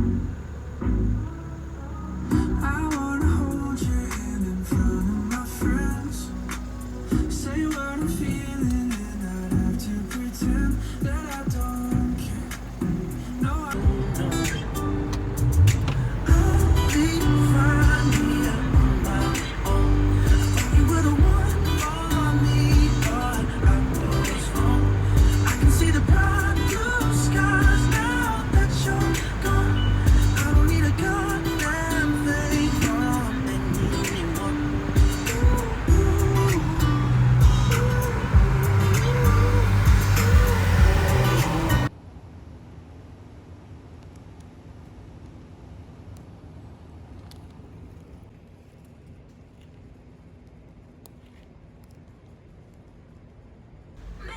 Amen.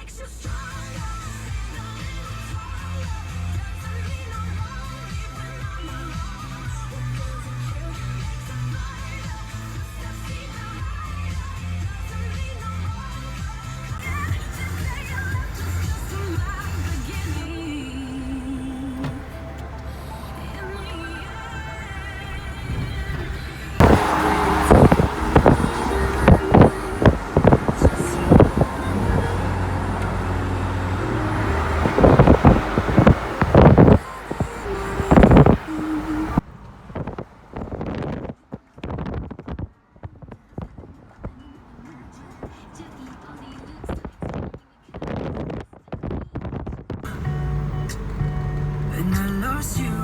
makes you strong. lost you.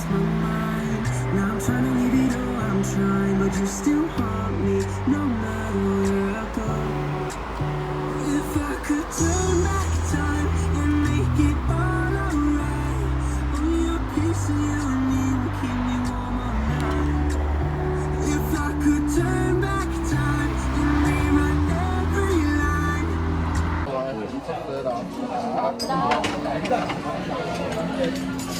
lost my mind. Now I'm trying to leave it all, I'm trying, but you still haunt me no matter where I go. If I could turn back time and make it all alright, only a piece of you and me would keep me warm all night. If I could turn back time and rewrite every line. Hello.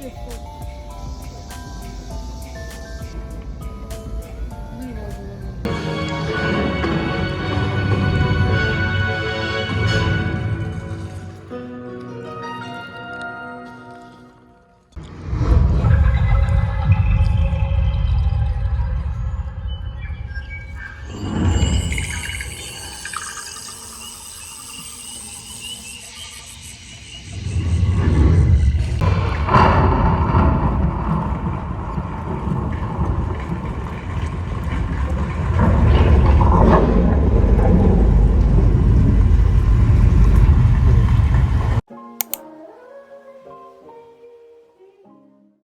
Okay.